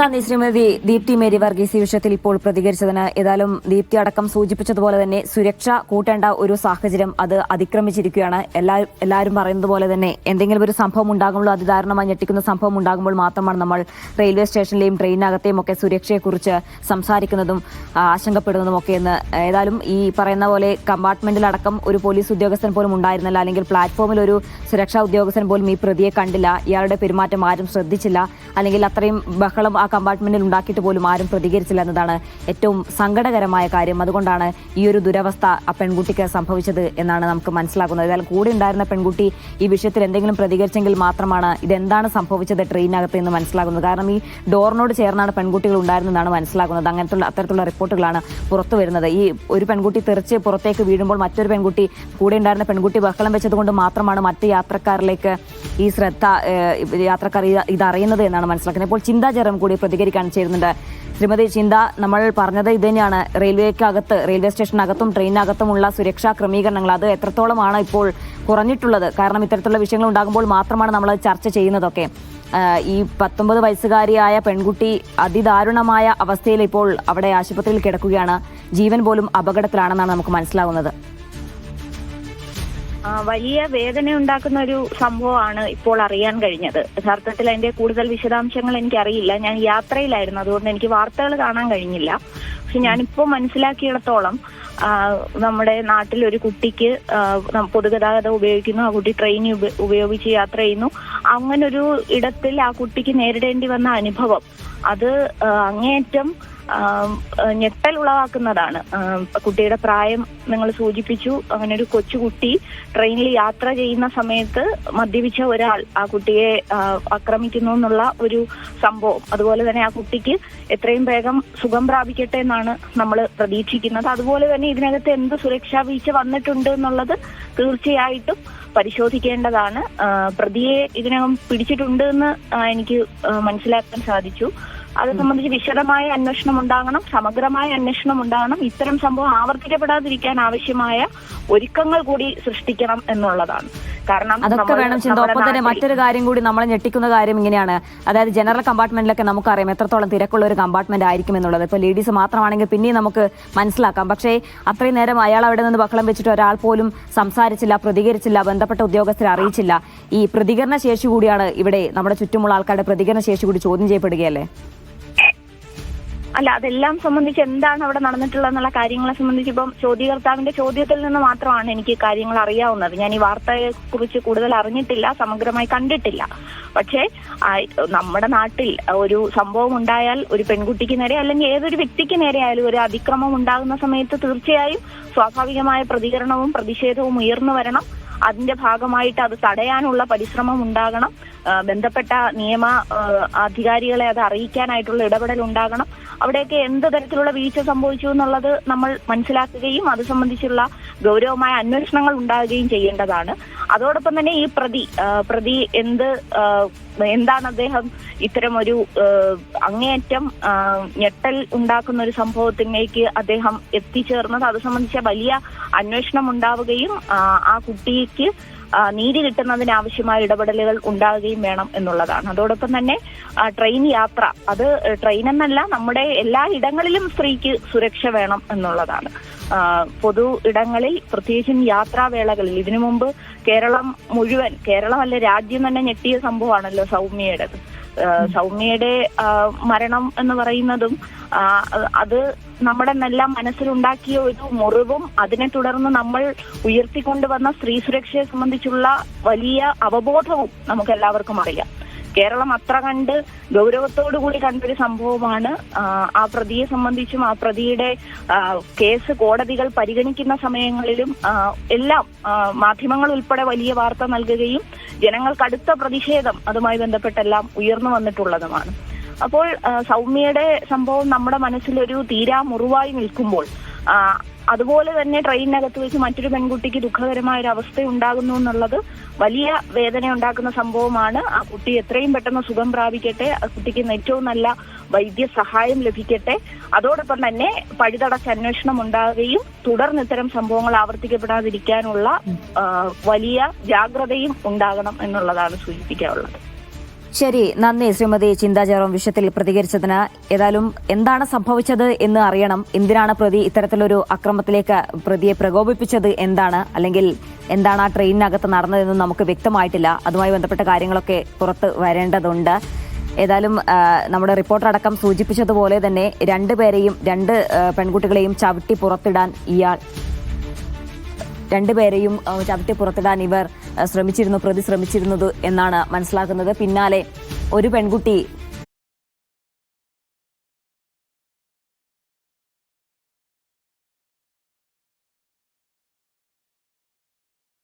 നന്ദി ശ്രീമതി ദീപ്തി മേരി വർഗീസ്. ഈ വിഷയത്തിൽ ഇപ്പോൾ പ്രതികരിച്ചതിന് ഏതായാലും ദീപ്തി അടക്കം സൂചിപ്പിച്ചതുപോലെ തന്നെ സുരക്ഷ കൂട്ടേണ്ട ഒരു സാഹചര്യം അത് അതിക്രമിച്ചിരിക്കുകയാണ്. എല്ലാ എല്ലാവരും പറയുന്നത് പോലെ തന്നെ എന്തെങ്കിലും ഒരു സംഭവം ഉണ്ടാകുമ്പോൾ അതിദാരുണമായി ഞെട്ടിക്കുന്ന സംഭവം ഉണ്ടാകുമ്പോൾ മാത്രമാണ് നമ്മൾ റെയിൽവേ സ്റ്റേഷനിലെയും ട്രെയിനകത്തെയും ഒക്കെ സുരക്ഷയെക്കുറിച്ച് സംസാരിക്കുന്നതും ആശങ്കപ്പെടുന്നതും ഒക്കെ എന്ന് ഏതായാലും ഈ പറയുന്ന പോലെ കമ്പാർട്ട്മെന്റിലടക്കം ഒരു പോലീസ് ഉദ്യോഗസ്ഥൻ പോലും ഉണ്ടായിരുന്നില്ല. അല്ലെങ്കിൽ പ്ലാറ്റ്ഫോമിൽ ഒരു സുരക്ഷാ ഉദ്യോഗസ്ഥൻ പോലും ഈ പ്രതിയെ കണ്ടില്ല. ഇയാളുടെ പെരുമാറ്റം ആരും ശ്രദ്ധിച്ചില്ല. അല്ലെങ്കിൽ അത്രയും ബഹളം കമ്പാർട്ട്മെന്റിൽ ഉണ്ടാക്കിയിട്ട് പോലും ആരും പ്രതികരിച്ചില്ല എന്നതാണ് ഏറ്റവും സങ്കടകരമായ കാര്യം. അതുകൊണ്ടാണ് ഈ ഒരു ദുരവസ്ഥ ആ പെൺകുട്ടിക്ക് സംഭവിച്ചത് എന്നാണ് നമുക്ക് മനസ്സിലാക്കുന്നത് ഏതായാലും കൂടെ ഉണ്ടായിരുന്ന പെൺകുട്ടി ഈ വിഷയത്തിൽ എന്തെങ്കിലും പ്രതികരിച്ചെങ്കിൽ മാത്രമാണ് ഇതെന്താണ് സംഭവിച്ചത് ട്രെയിനകത്ത് എന്ന് മനസ്സിലാകുന്നത്. കാരണം ഈ ഡോറിനോട് ചേർന്നാണ് പെൺകുട്ടികൾ ഉണ്ടായിരുന്നതെന്നാണ് മനസ്സിലാക്കുന്നത് അങ്ങനത്തുള്ള അത്തരത്തിലുള്ള റിപ്പോർട്ടുകളാണ് പുറത്തു വരുന്നത്. ഈ ഒരു പെൺകുട്ടി തെറിച്ച് പുറത്തേക്ക് വീഴുമ്പോൾ മറ്റൊരു പെൺകുട്ടി കൂടെ ഉണ്ടായിരുന്ന പെൺകുട്ടി ബഹളം വെച്ചതുകൊണ്ട് മാത്രമാണ് മറ്റ് യാത്രക്കാരിലേക്ക് ഈ ശ്രദ്ധ യാത്രക്കാർ ഇത് അറിയുന്നത് എന്നാണ് മനസ്സിലാക്കുന്നത്. ഇപ്പോൾ ചിന്താചരം ജെറം കൂടി പ്രതികരിക്കാൻ ചേരുന്നുണ്ട്. ശ്രീമതി ചിന്ത നമ്മൾ പറഞ്ഞത് ഇത് തന്നെയാണ്. റെയിൽവേക്കകത്ത് റെയിൽവേ സ്റ്റേഷനകത്തും ട്രെയിനകത്തുമുള്ള സുരക്ഷാ ക്രമീകരണങ്ങൾ. അത് എത്രത്തോളമാണ് ഇപ്പോൾ കുറഞ്ഞിട്ടുള്ളത്? കാരണം ഇത്തരത്തിലുള്ള വിഷയങ്ങൾ ഉണ്ടാകുമ്പോൾ മാത്രമാണ് നമ്മൾ ചർച്ച ചെയ്യുന്നതൊക്കെ. ഈ പത്തൊമ്പത് വയസ്സുകാരിയായ പെൺകുട്ടി അതിദാരുണമായ അവസ്ഥയിൽ ഇപ്പോൾ അവിടെ ആശുപത്രിയിൽ കിടക്കുകയാണ്. ജീവൻ പോലും അപകടത്തിലാണെന്നാണ് നമുക്ക് മനസ്സിലാകുന്നത് വലിയ വേദന ഉണ്ടാക്കുന്ന ഒരു സംഭവമാണ് ഇപ്പോൾ അറിയാൻ കഴിഞ്ഞത്. യഥാർത്ഥത്തിൽ അതിന്റെ കൂടുതൽ വിശദാംശങ്ങൾ എനിക്കറിയില്ല. ഞാൻ യാത്രയിലായിരുന്നു. അതുകൊണ്ട് എനിക്ക് വാർത്തകൾ കാണാൻ കഴിഞ്ഞില്ല. പക്ഷെ ഞാനിപ്പോൾ മനസ്സിലാക്കിയിടത്തോളം നമ്മുടെ നാട്ടിൽ ഒരു കുട്ടിക്ക് പൊതുഗതാഗതം ഉപയോഗിക്കുന്നു. ആ കുട്ടി ട്രെയിൻ ഉപയോഗിച്ച് യാത്ര ചെയ്യുന്നു. അങ്ങനൊരു ഇടത്തിൽ ആ കുട്ടിക്ക് നേരിടേണ്ടി വന്ന അനുഭവം. അത് അങ്ങേയറ്റം ഞെട്ടൽ ഉളവാക്കുന്നതാണ്. കുട്ടിയുടെ പ്രായം നിങ്ങൾ സൂചിപ്പിച്ചു. അങ്ങനെ ഒരു കൊച്ചുകുട്ടി ട്രെയിനിൽ യാത്ര ചെയ്യുന്ന സമയത്ത് മദ്യപിച്ച ഒരാൾ ആ കുട്ടിയെ ആക്രമിക്കുന്നു എന്നുള്ള ഒരു സംഭവം. അതുപോലെ തന്നെ ആ കുട്ടിക്ക് എത്രയും വേഗം സുഖം പ്രാപിക്കട്ടെ എന്നാണ് നമ്മൾ പ്രതീക്ഷിക്കുന്നത്. അതുപോലെ തന്നെ ഇതിനകത്ത് എന്ത് സുരക്ഷാ വീഴ്ച വന്നിട്ടുണ്ട് എന്നുള്ളത് തീർച്ചയായിട്ടും പരിശോധിക്കേണ്ടതാണ്. പ്രതിയെ ഇതിനകം പിടിച്ചിട്ടുണ്ട് എന്ന് എനിക്ക് മനസ്സിലാക്കാൻ സാധിച്ചു. അത് സംബന്ധിച്ച് വിശദമായ അന്വേഷണം ഉണ്ടാകണം സമഗ്രമായ അന്വേഷണം ഉണ്ടാകണം. ഇത്തരം സംഭവം ആവർത്തിക്കപ്പെടാതിരിക്കാൻ ആവശ്യമായ ഒരുക്കങ്ങൾ കൂടി സൃഷ്ടിക്കണം എന്നുള്ളതാണ്. കാരണം അതൊക്കെ വേണം ചിന്ത. ഒപ്പം തന്നെ മറ്റൊരു കാര്യം കൂടി നമ്മൾ ഞെട്ടിക്കുന്ന കാര്യം ഇങ്ങനെയാണ്. അതായത് ജനറൽ കമ്പാർട്ട്മെന്റിലൊക്കെ നമുക്കറിയാം എത്രത്തോളം തിരക്കുള്ള ഒരു കമ്പാർട്ട്മെന്റ് ആയിരിക്കും എന്നുള്ളത്. ഇപ്പൊ ലേഡീസ് മാത്രമാണെങ്കിൽ പിന്നെയും നമുക്ക് മനസ്സിലാക്കാം. പക്ഷേ അത്രയും നേരം അയാൾ അവിടെ നിന്ന് ബഹളം വെച്ചിട്ട് ഒരാൾ പോലും സംസാരിച്ചില്ല പ്രതികരിച്ചില്ല ബന്ധപ്പെട്ട ഉദ്യോഗസ്ഥരെ അറിയിച്ചില്ല. ഈ പ്രതികരണ ശേഷി കൂടിയാണ് ഇവിടെ നമ്മുടെ ചുറ്റുമുള്ള ആൾക്കാരുടെ പ്രതികരണ ശേഷി കൂടി ചോദ്യം ചെയ്യപ്പെടുകയല്ലേ? അല്ല അതെല്ലാം സംബന്ധിച്ച് എന്താണ് അവിടെ നടന്നിട്ടുള്ളത് എന്നുള്ള കാര്യങ്ങളെ സംബന്ധിച്ച് ഇപ്പം ചോദ്യകർത്താവിന്റെ ചോദ്യത്തിൽ നിന്ന് മാത്രമാണ് എനിക്ക് കാര്യങ്ങൾ അറിയാവുന്നത്. ഞാൻ ഈ വാർത്തയെ കുറിച്ച് കൂടുതൽ അറിഞ്ഞിട്ടില്ല സമഗ്രമായി കണ്ടിട്ടില്ല. പക്ഷേ നമ്മുടെ നാട്ടിൽ ഒരു സംഭവം ഉണ്ടായാൽ ഒരു പെൺകുട്ടിക്ക് നേരെ അല്ലെങ്കിൽ ഏതൊരു വ്യക്തിക്ക് നേരെ ആയാലും ഒരു അതിക്രമം ഉണ്ടാകുന്ന സമയത്ത് തീർച്ചയായും സ്വാഭാവികമായ പ്രതികരണവും പ്രതിഷേധവും ഉയർന്നു വരണം. അതിന്റെ ഭാഗമായിട്ട് അത് തടയാനുള്ള പരിശ്രമം ഉണ്ടാകണം. ബന്ധപ്പെട്ട നിയമ അധികാരികളെ അത് അറിയിക്കാനായിട്ടുള്ള ഇടപെടൽ ഉണ്ടാകണം. അവിടെയൊക്കെ എന്ത് തരത്തിലുള്ള വീഴ്ച സംഭവിച്ചു എന്നുള്ളത് നമ്മൾ മനസ്സിലാക്കുകയും അത് സംബന്ധിച്ചുള്ള ഗൗരവമായ അന്വേഷണങ്ങൾ ഉണ്ടാകുകയും ചെയ്യേണ്ടതാണ്. അതോടൊപ്പം തന്നെ ഈ പ്രതി പ്രതി എന്ത് എന്താണ് അദ്ദേഹം ഇത്തരം ഒരു അങ്ങേയറ്റം ഞെട്ടൽ ഉണ്ടാക്കുന്ന ഒരു സംഭവത്തിലേക്ക് അദ്ദേഹം എത്തിച്ചേർന്നത്. അത് സംബന്ധിച്ച വലിയ അന്വേഷണം ഉണ്ടാവുകയും ആ, ആ കുട്ടിക്ക് നീതി കിട്ടുന്നതിന് ആവശ്യമായ ഇടപെടലുകൾ ഉണ്ടാവുകയും വേണം എന്നുള്ളതാണ്. അതോടൊപ്പം തന്നെ ട്രെയിൻ യാത്ര. അത് ട്രെയിൻ എന്നല്ല നമ്മുടെ എല്ലാ ഇടങ്ങളിലും സ്ത്രീക്ക് സുരക്ഷ വേണം എന്നുള്ളതാണ്. പൊതു ഇടങ്ങളിൽ പ്രത്യേകിച്ചും യാത്രാവേളകളിൽ. ഇതിനു മുമ്പ് കേരളം മുഴുവൻ കേരളമല്ല രാജ്യം തന്നെ ഞെട്ടിയ സംഭവമാണല്ലോ. സൗമ്യയുടേത് സൗമ്യയുടെ മരണം എന്ന് പറയുന്നതും അത് നമ്മുടെ നല്ല മനസ്സിലുണ്ടാക്കിയ ഒരു മുറിവും അതിനെ തുടർന്ന് നമ്മൾ ഉയർത്തിക്കൊണ്ടുവന്ന സ്ത്രീ സുരക്ഷയെ സംബന്ധിച്ചുള്ള വലിയ അവബോധവും നമുക്ക് എല്ലാവർക്കും അറിയാം. കേരളം അത്ര കണ്ട് ഗൗരവത്തോടു കൂടി കണ്ടൊരു സംഭവമാണ്. ആ പ്രതിയെ സംബന്ധിച്ചും ആ പ്രതിയുടെ കേസ് കോടതികൾ പരിഗണിക്കുന്ന സമയങ്ങളിലും എല്ലാം മാധ്യമങ്ങൾ ഉൾപ്പെടെ വലിയ വാർത്ത നൽകുകയും ജനങ്ങൾക്ക് അടുത്ത പ്രതിഷേധം അതുമായി ബന്ധപ്പെട്ടെല്ലാം ഉയർന്നു വന്നിട്ടുള്ളതുമാണ്. അപ്പോൾ സൗമ്യയുടെ സംഭവം നമ്മുടെ മനസ്സിലൊരു തീരാ മുറിവായി നിൽക്കുമ്പോൾ അതുപോലെ തന്നെ ട്രെയിനിനകത്ത് വെച്ച് മറ്റൊരു പെൺകുട്ടിക്ക് ദുഃഖകരമായ ഒരു അവസ്ഥ ഉണ്ടാകുന്നു എന്നുള്ളത് വലിയ വേദന ഉണ്ടാക്കുന്ന സംഭവമാണ്. ആ കുട്ടി എത്രയും പെട്ടെന്ന് സുഖം പ്രാപിക്കട്ടെ. ആ കുട്ടിക്ക് ഏറ്റവും നല്ല വൈദ്യസഹായം ലഭിക്കട്ടെ. അതോടൊപ്പം തന്നെ പഴുതടച്ച അന്വേഷണം ഉണ്ടാവുകയും തുടർന്ന് ഇത്തരം സംഭവങ്ങൾ ആവർത്തിക്കപ്പെടാതിരിക്കാനുള്ള വലിയ ജാഗ്രതയും ഉണ്ടാകണം എന്നുള്ളതാണ് സൂചിപ്പിക്കാനുള്ളത്. ശരി. നന്ദി ശ്രീമതി ചിന്താ ജെറോം വിഷയത്തിൽ പ്രതികരിച്ചതിന്. ഏതായാലും എന്താണ് സംഭവിച്ചത് എന്ന് അറിയണം. എന്തിനാണ് പ്രതി ഇത്തരത്തിലൊരു അക്രമത്തിലേക്ക് പ്രതിയെ പ്രകോപിപ്പിച്ചത്? എന്താണ്? അല്ലെങ്കിൽ എന്താണ് ആ ട്രെയിനിനകത്ത് നടന്നതെന്ന് നമുക്ക് വ്യക്തമായിട്ടില്ല. അതുമായി ബന്ധപ്പെട്ട കാര്യങ്ങളൊക്കെ പുറത്ത് വരേണ്ടതുണ്ട്. ഏതായാലും നമ്മുടെ റിപ്പോർട്ടർ അടക്കം സൂചിപ്പിച്ചതുപോലെ തന്നെ രണ്ടുപേരെയും രണ്ട് പെൺകുട്ടികളെയും ചവിട്ടി പുറത്തിടാൻ ഇയാൾ രണ്ടുപേരെയും ചവിട്ടി പുറത്തിടാൻ ഇവർ ശ്രമിച്ചിരുന്നു പ്രതി ശ്രമിച്ചിരുന്നത് എന്നാണ് മനസ്സിലാക്കുന്നത്. പിന്നാലെ ഒരു പെൺകുട്ടി